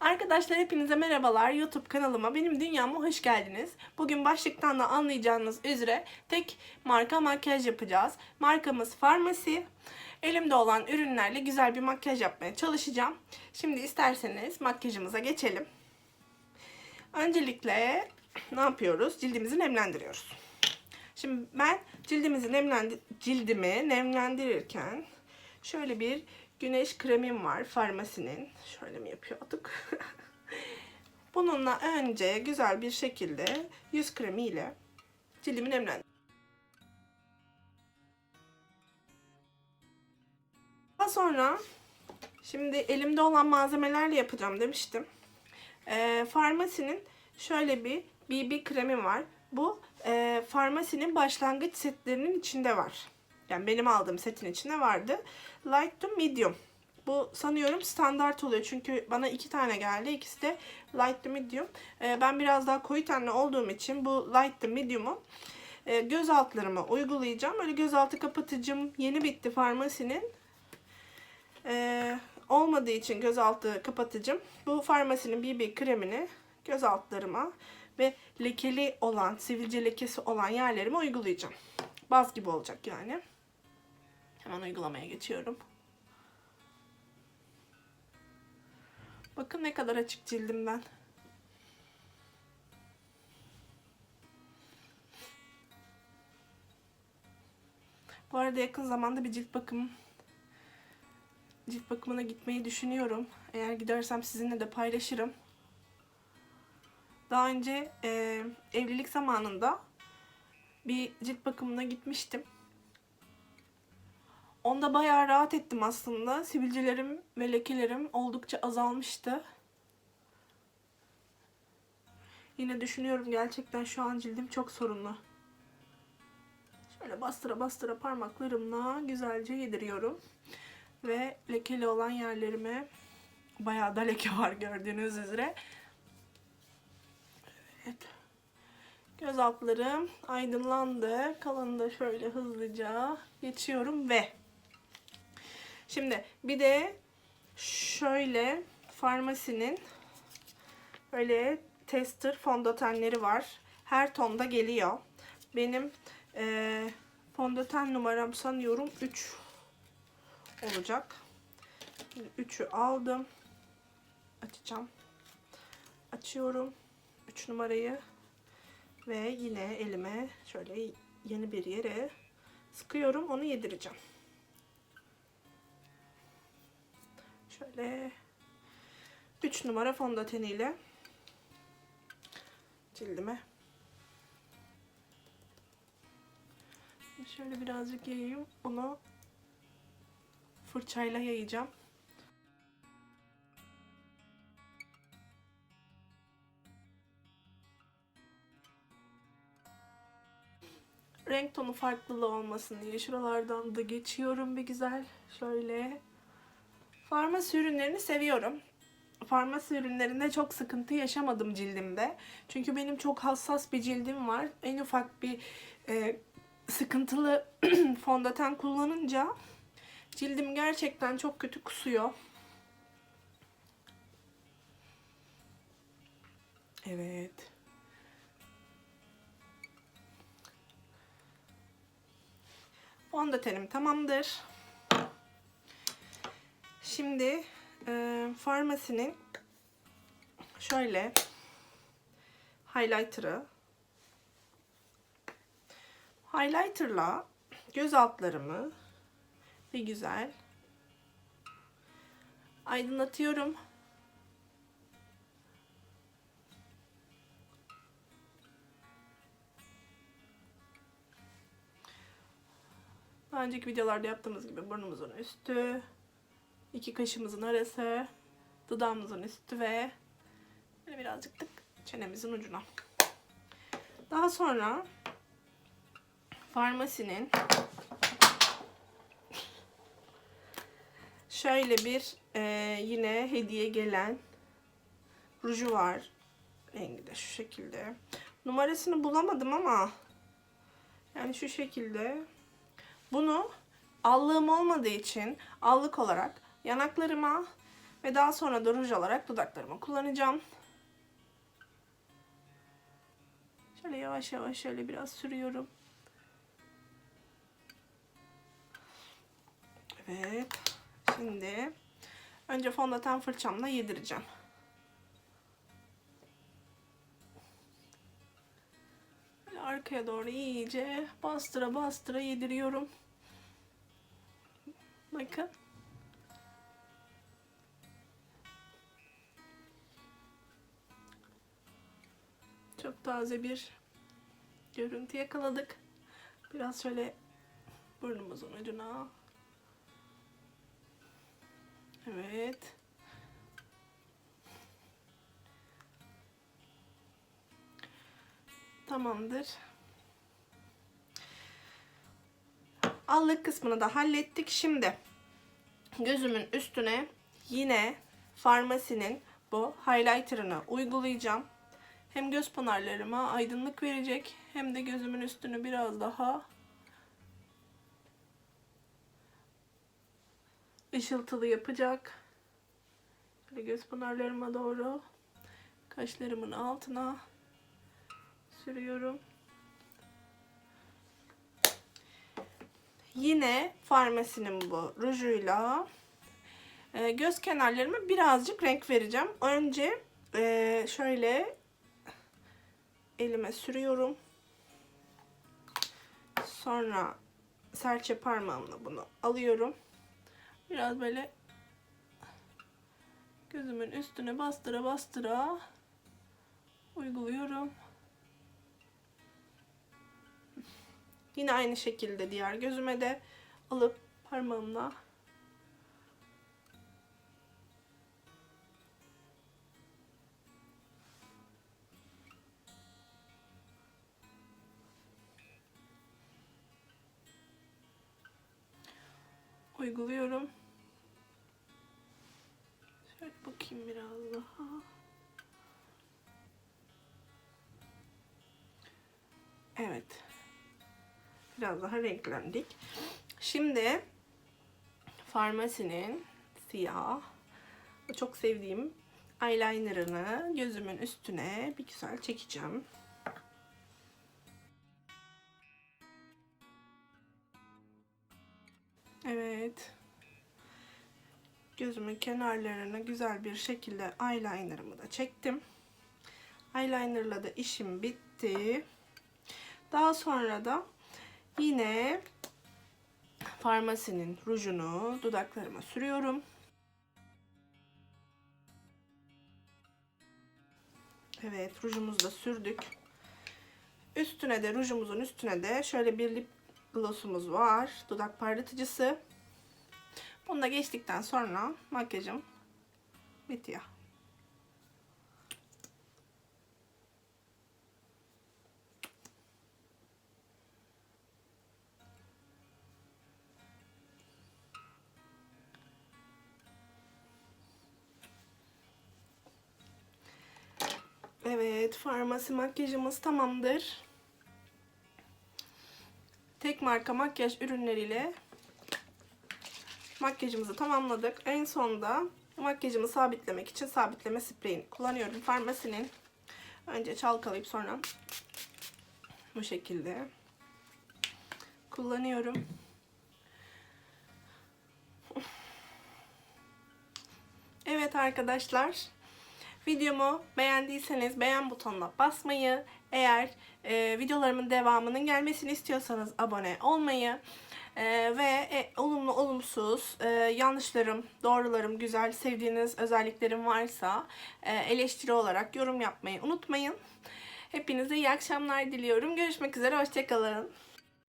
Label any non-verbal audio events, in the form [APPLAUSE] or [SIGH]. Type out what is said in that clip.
Arkadaşlar hepinize merhabalar. YouTube kanalıma benim dünyama hoş geldiniz. Bugün başlıktan da anlayacağınız üzere tek marka makyaj yapacağız. Markamız Farmasi. Elimde olan ürünlerle güzel bir makyaj yapmaya çalışacağım. Şimdi isterseniz makyajımıza geçelim. Öncelikle ne yapıyoruz? Cildimizi nemlendiriyoruz. Şimdi ben cildimizi nemlendi cildimi nemlendirirken şöyle bir güneş kremim var farmasinin. Şöyle mi yapıyorduk? [LAUGHS] Bununla önce güzel bir şekilde yüz kremiyle cildimi nemlendir. Daha sonra şimdi elimde olan malzemelerle yapacağım demiştim. Ee, farmasinin şöyle bir BB kremi var. Bu e, farmasinin başlangıç setlerinin içinde var. Yani benim aldığım setin içinde vardı. Light to medium. Bu sanıyorum standart oluyor. Çünkü bana iki tane geldi. İkisi de light to medium. Ee, ben biraz daha koyu tenli olduğum için bu light to medium'u e, göz altlarıma uygulayacağım. Böyle göz altı kapatıcım yeni bitti farmasinin. Ee, olmadığı için gözaltı kapatıcım bu farmasinin BB kremini göz altlarıma ve lekeli olan, sivilce lekesi olan yerlerime uygulayacağım. Baz gibi olacak yani. Hemen uygulamaya geçiyorum. Bakın ne kadar açık cildimden. Bu arada yakın zamanda bir cilt bakım cilt bakımına gitmeyi düşünüyorum. Eğer gidersem sizinle de paylaşırım. Daha önce e, evlilik zamanında bir cilt bakımına gitmiştim. Onda bayağı rahat ettim aslında. Sivilcelerim ve lekelerim oldukça azalmıştı. Yine düşünüyorum gerçekten şu an cildim çok sorunlu. Şöyle bastıra bastıra parmaklarımla güzelce yediriyorum. Ve lekeli olan yerlerime bayağı da leke var gördüğünüz üzere. Evet. Göz altlarım aydınlandı. Kalanını da şöyle hızlıca geçiyorum ve şimdi bir de şöyle farmasinin böyle tester fondötenleri var. Her tonda geliyor. Benim eee fondöten numaram sanıyorum 3 olacak. 3'ü aldım. Açacağım. Açıyorum. 3 numarayı ve yine elime şöyle yeni bir yere sıkıyorum. Onu yedireceğim. Şöyle 3 numara fondöteniyle cildime şöyle birazcık yayayım. Bunu fırçayla yayacağım. renk tonu farklılığı olmasın diye şuralardan da geçiyorum bir güzel. Şöyle. Farmasi ürünlerini seviyorum. Farmasi ürünlerinde çok sıkıntı yaşamadım cildimde. Çünkü benim çok hassas bir cildim var. En ufak bir e, sıkıntılı [CLEARS THROAT] fondöten kullanınca cildim gerçekten çok kötü kusuyor. Evet. Fondötenim tamamdır. Şimdi e, farmasinin şöyle highlighter'ı highlighter'la göz altlarımı bir güzel aydınlatıyorum. Daha önceki videolarda yaptığımız gibi burnumuzun üstü, iki kaşımızın arası, dudağımızın üstü ve böyle birazcık tık çenemizin ucuna. Daha sonra farmasinin şöyle bir e, yine hediye gelen ruju var. Rengi de şu şekilde. Numarasını bulamadım ama yani şu şekilde bunu allığım olmadığı için allık olarak yanaklarıma Ve daha sonra da ruj olarak dudaklarıma kullanacağım. Şöyle yavaş yavaş şöyle biraz sürüyorum. Evet. Şimdi önce fondöten fırçamla yedireceğim. Böyle arkaya doğru iyice bastıra bastıra yediriyorum. Bakın. Çok taze bir görüntü yakaladık. Biraz şöyle burnumuzun ucuna. Evet. Tamamdır. Allık kısmını da hallettik. Şimdi gözümün üstüne yine farmasinin bu highlighter'ını uygulayacağım. Hem göz pınarlarıma aydınlık verecek hem de gözümün üstünü biraz daha ışıltılı yapacak. Böyle göz pınarlarıma doğru kaşlarımın altına sürüyorum. Yine farmasinin bu rujuyla e, göz kenarlarıma birazcık renk vereceğim. Önce e, şöyle elime sürüyorum. Sonra serçe parmağımla bunu alıyorum. Biraz böyle gözümün üstüne bastıra bastıra uyguluyorum. Yine aynı şekilde diğer gözüme de alıp parmağımla uyguluyorum. Şöyle bakayım biraz daha. Evet. Biraz daha renklendik. Şimdi Farmasi'nin siyah çok sevdiğim eyelinerını gözümün üstüne bir güzel çekeceğim. Evet. Gözümün kenarlarına güzel bir şekilde eyelinerımı da çektim. Eyelinerla da işim bitti. Daha sonra da yine farmasinin rujunu dudaklarıma sürüyorum. Evet rujumuzu da sürdük. Üstüne de rujumuzun üstüne de şöyle bir lip glossumuz var. Dudak parlatıcısı. Bunu da geçtikten sonra makyajım bitiyor. Evet, farmasi makyajımız tamamdır. Tek marka makyaj ürünleriyle makyajımızı tamamladık. En sonda makyajımı sabitlemek için sabitleme spreyini kullanıyorum. Farmasinin önce çalkalayıp sonra bu şekilde kullanıyorum. Evet arkadaşlar. Videomu beğendiyseniz beğen butonuna basmayı, eğer e, videolarımın devamının gelmesini istiyorsanız abone olmayı e, ve e, olumlu olumsuz e, yanlışlarım, doğrularım, güzel sevdiğiniz özelliklerim varsa e, eleştiri olarak yorum yapmayı unutmayın. Hepinize iyi akşamlar diliyorum. Görüşmek üzere, hoşçakalın.